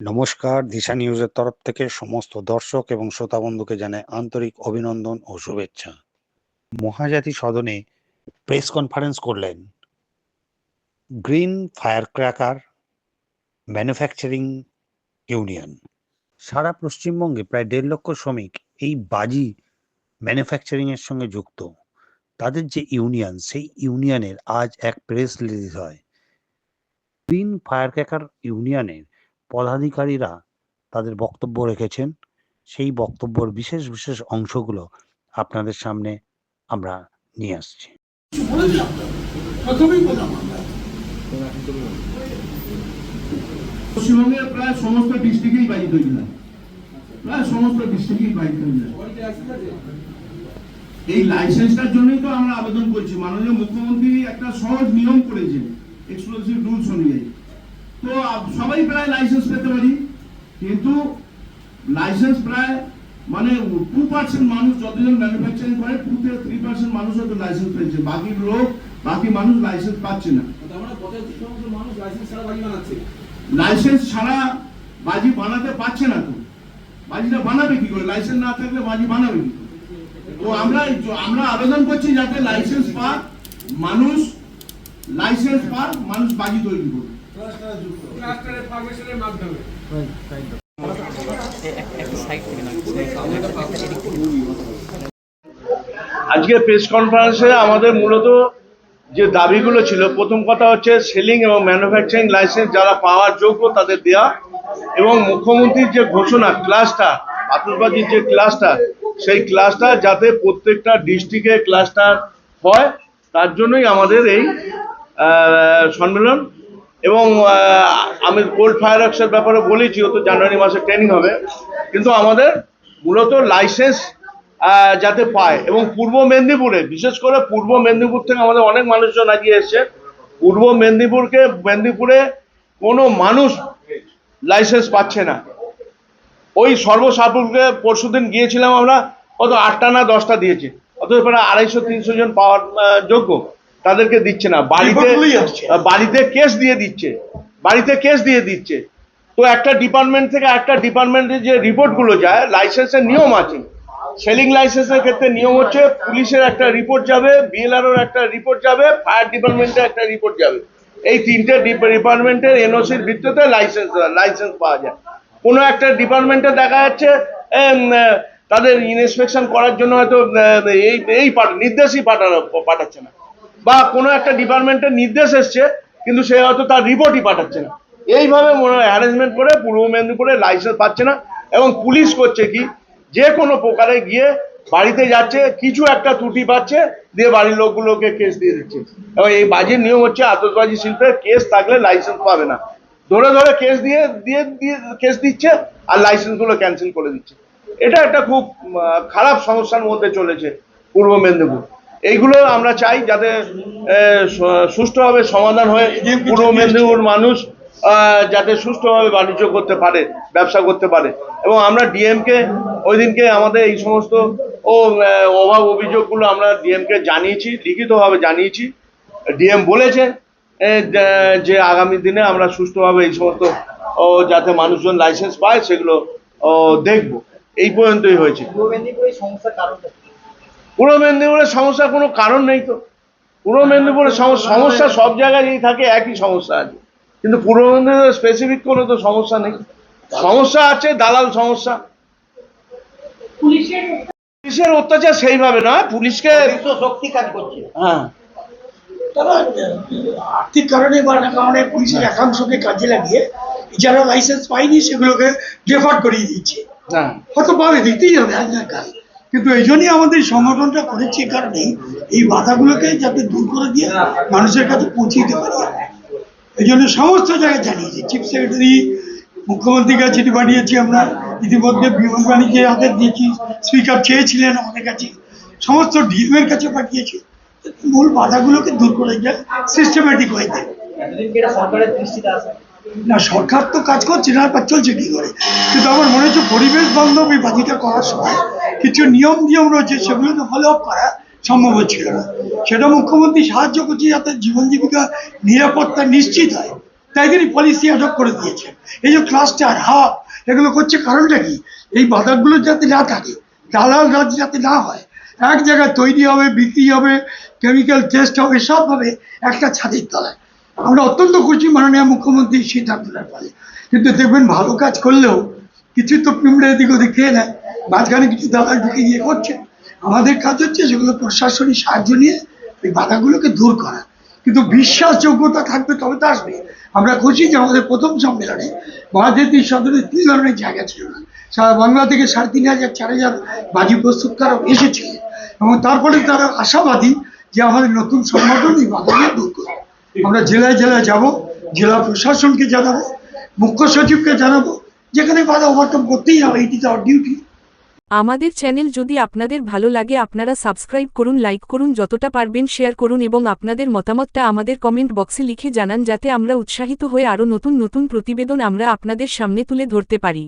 নমস্কার, দিশা নিউজের তরফ থেকে সমস্ত দর্শক এবং শ্রোতা বন্ধুকে জানাই আন্তরিক অভিনন্দন ও শুভেচ্ছা। মহাজাতি সদনে প্রেস কনফারেন্স করলেন green fire cracker manufacturing union. সারা পশ্চিমবঙ্গে প্রায় দেড় লক্ষ শ্রমিক এই বাজি ম্যানুফ্যাকচারিং এর সঙ্গে যুক্ত। তাদের যে ইউনিয়ন, সেই ইউনিয়নের আজ এক প্রেস রিলিজ হয়। গ্রিন ফায়ার ক্র্যাকার ইউনিয়নের পদাধিকারীরা তাদের বক্তব্য রেখেছেন। সেই বক্তব্যর বিশেষ বিশেষ অংশগুলো আপনাদের সামনে আমরা নিয়ে আসছি। পশ্চিমবঙ্গের প্রায় সমস্ত ডিস্ট্রিক্টেই তৈরি হয় প্রায় সমস্ত ডিস্ট্রিক্টেই তৈরি হয় এই লাইসেন্সটার জন্যই তো আমরা আবেদন করছি। মাননীয় মুখ্যমন্ত্রী একটা সহজ নিয়ম এক্সক্লুসিভ রুলস অনুযায়ী। সবাই প্রায় লাইসেন্স পেতে পারি কিন্তু লাইসেন্স প্রায় মানে টু পার্সেন্ট মানুষ যতজন ম্যানুফ্যাকচারিং করে টু থেকে থ্রি পার্সেন্ট মানুষ হয়তো লাইসেন্স পেয়েছে। বাকি লোক বাকি মানুষ লাইসেন্স পাচ্ছে না। লাইসেন্স ছাড়া বাজি বানাচ্ছে। লাইসেন্স ছাড়া বাজি বানাতে পারছে না তো। বাজিটা বানাবে কি করে? লাইসেন্স না থাকলে বাজি বানাবে কি তো আমরা আমরা আবেদন করছি যাতে লাইসেন্স পাক মানুষ লাইসেন্স পাক মানুষ বাজি তৈরি করবে আজকে প্রেস কনফারেন্সে আমাদের মূলত যে দাবিগুলো ছিল, প্রথম কথা হচ্ছে সেলিং এবং ম্যানুফ্যাকচারিং লাইসেন্স যারা পাওয়ার যোগ্য তাদের দেওয়া এবং মুখ্যমন্ত্রীর যে ঘোষণা ক্লাসটা আতসবাজির যে ক্লাসটা সেই ক্লাসটা যাতে প্রত্যেকটা ডিস্ট্রিক্টে ক্লাসটা হয়, তার জন্যই আমাদের এই সম্মেলন এবং আমি কোল্ড ফায়ার এর ব্যাপারে বলেছি, ও তো জানুয়ারি মাসে ট্রেনিং হবে। কিন্তু আমাদের মূলত লাইসেন্স যাতে পায়। এবং পূর্ব মেদিনীপুরে, বিশেষ করে পূর্ব মেদিনীপুর থেকে আমাদের অনেক মানুষজন এগিয়ে এসছে। পূর্ব মেদিনীপুরকে, মেদিনীপুরে কোনো মানুষ লাইসেন্স পাচ্ছে না। ওই সর্বসাপুরকে পরশুদিন গিয়েছিলাম আমরা কত আটটা না দশটা দিয়েছি। অত প্রায় আড়াইশো, তিনশো জন পাওয়ার যোগ্য। তাদেরকে দিচ্ছে না। বাড়িতে বাড়িতে কেস দিয়ে দিচ্ছে। বাড়িতে কেস দিয়ে দিচ্ছে। তো একটা ডিপার্টমেন্ট থেকে একটা ডিপার্টমেন্টে যে রিপোর্টগুলো যায় লাইসেন্সের নিয়ম আছে। সেলিং লাইসেন্সের ক্ষেত্রে নিয়ম হচ্ছে পুলিশের একটা রিপোর্ট যাবে বিএলআরওর একটা রিপোর্ট যাবে ফায়ার ডিপার্টমেন্টের একটা রিপোর্ট যাবে। এই তিনটে ডিপার্টমেন্টের এনওসির ভিত্তিতে লাইসেন্স লাইসেন্স পাওয়া যায়। কোনো একটা ডিপার্টমেন্টে দেখা যাচ্ছে তাদের ইনস্পেকশন করার জন্য হয়তো এই এই নির্দেশই পাঠানো পাঠাচ্ছে না। বা কোনো একটা ডিপার্টমেন্টের নির্দেশ এসছে, কিন্তু সে হয়তো তার রিপোর্টই পাঠাচ্ছে না। এইভাবে মনে হয় হ্যারাসমেন্ট করে পূর্ব মেদিনীপুরে লাইসেন্স পাচ্ছে না এবং পুলিশ করছে কি, যে কোনো প্রকারে গিয়ে বাড়িতে যাচ্ছে, কিছু একটা ত্রুটি পাচ্ছে, দিয়ে বাড়ির লোকগুলোকে কেস দিয়ে দিচ্ছে। এবং এই বাজির নিয়ম হচ্ছে আতসবাজি শিল্পের কেস থাকলে লাইসেন্স পাবে না। ধরে ধরে কেস দিয়ে দিয়ে দিয়ে কেস দিচ্ছে, আর লাইসেন্সগুলো ক্যান্সেল করে দিচ্ছে। এটা একটা খুব খারাপ সমস্যার মধ্যে চলেছে পূর্ব মেদিনীপুর। এইগুলো আমরা চাই যাতে সুষ্ঠুভাবে সমাধান হয়ে পূর্ব মেদিনীপুর মানুষ যাতে সুষ্ঠুভাবে বাণিজ্য করতে পারে ব্যবসা করতে পারে। এবং আমরা ডিএমকে ওই দিনকে আমাদের এই সমস্ত ও অভাব অভিযোগগুলো আমরা ডিএমকে জানিয়েছি লিখিতভাবে জানিয়েছি। ডিএম বলেছে যে- আগামী দিনে আমরা সুষ্ঠুভাবে এই সমস্ত ও, যাতে মানুষজন লাইসেন্স পায় সেগুলো দেখব। এই পর্যন্তই হয়েছে। পূর্ব মেদিনীপুরের সমস্যার কোনো কারণ নেই তো। পূর্ব মেদিনীপুরের সমস্যা সব জায়গায়ই থাকে একই সমস্যা আছে। কিন্তু পূর্ব মেদিনীপুরের স্পেসিফিক কোনো তো সমস্যা নেই। সমস্যা আছে দালাল সমস্যা। পুলিশের অত্যাচার সেইভাবে নয় পুলিশকে শক্তি কাজ করছে। হ্যাঁ। তারা আর্থিক কারণে বা কারণে পুলিশের একাংশকে কাজে লাগিয়ে যারা লাইসেন্স পায়নি সেগুলোকে ডেফার করিয়ে দিচ্ছে হ্যাঁ। হয়তো পাবে দিতেই হবে আজ না কাল। কিন্তু এই জন্যই আমাদের সংগঠনটা করেছে এই কারণেই এই বাধাগুলোকে যাতে দূর করে দিয়ে মানুষের কাছে পৌঁছে দিতে পারি। এই জন্য সমস্ত জায়গায় জানিয়েছি। চিফ সেক্রেটারি মুখ্যমন্ত্রীর কাছে চিঠি পাঠিয়েছি আমরা। ইতিমধ্যে বিমান বাণিজ্যের হাতে দিয়েছি। স্পিকার চেয়েছিলেন আমাদের কাছে। সমস্ত ডিএম এর কাছে পাঠিয়েছি। মূল বাধাগুলোকে দূর করে যায় সিস্টেম্যাটিক ওয়েতে এতদিন কি এটা সরকারের দৃষ্টিতে আসে না, সরকার তো কাজ করছে, না, চলছে কি করে? কিন্তু আমার মনে হচ্ছে পরিবেশ বান্ধব এই বাজিটা করার সময় কিছু নিয়ম নিয়ম রয়েছে সেগুলোকে ফলো আপ করা সম্ভব হচ্ছিল না। সেটা মুখ্যমন্ত্রী সাহায্য করছে যাতে জীবন জীবিকা নিরাপত্তা নিশ্চিত হয়। তাই তিনি পলিসি অ্যাডপ্ট করে দিয়েছেন। এই যে ক্লাস্টার হাব এগুলো করছে কারণটা কি? এই বাধাগুলো যাতে না থাকে, দালাল রাজ যাতে না হয়, এক জায়গায় তৈরি হবে, বিক্রি হবে কেমিক্যাল টেস্ট হবে, সব হবে একটা ছাদের তলায়। আমরা অত্যন্ত খুশি মাননীয় মুখ্যমন্ত্রী সিদ্ধান্তটার ফলে। কিন্তু দেখবেন ভালো কাজ করলেও কিছু তো পিমড়ে এদিক ওদিক খেয়ে নেয়। মাঝখানে কিছু দাদা ঢুকে গিয়ে করছে। আমাদের কাজ হচ্ছে সেগুলো প্রশাসনিক সাহায্য নিয়ে এই বাধাগুলোকে দূর করা। কিন্তু বিশ্বাসযোগ্যতা থাকবে তবে তো আসবে। আমরা খুশি যে আমাদের প্রথম সম্মেলনে মহাজাতি সদনের তিন ধরনের জায়গা ছিল না। সারা বাংলা থেকে সাড়ে তিন হাজার, চার হাজার বাজি প্রস্তুতকারক এসেছিলেন এবং তারপরে তারা আশাবাদী যে আমাদের নতুন সংগঠন এই বাধাকে দূর করবে। আমরা জেলায় জেলায় যাব, জেলা প্রশাসনকে জানাব, মুখ্য সচিবকে জানাব, যেখানে বাধা ওভারকাম করতেই হবে। এটি তো ডিউটি আমাদের চ্যানেল যদি আপনাদের ভালো লাগে আপনারা সাবস্ক্রাইব করুন, লাইক করুন, যতটা পারবেন শেয়ার করুন এবং আপনাদের মতামতটা আমাদের কমেন্ট বক্সে লিখে জানান যাতে আমরা উৎসাহিত হয়ে আরও নতুন নতুন প্রতিবেদন আমরা আপনাদের সামনে তুলে ধরতে পারি।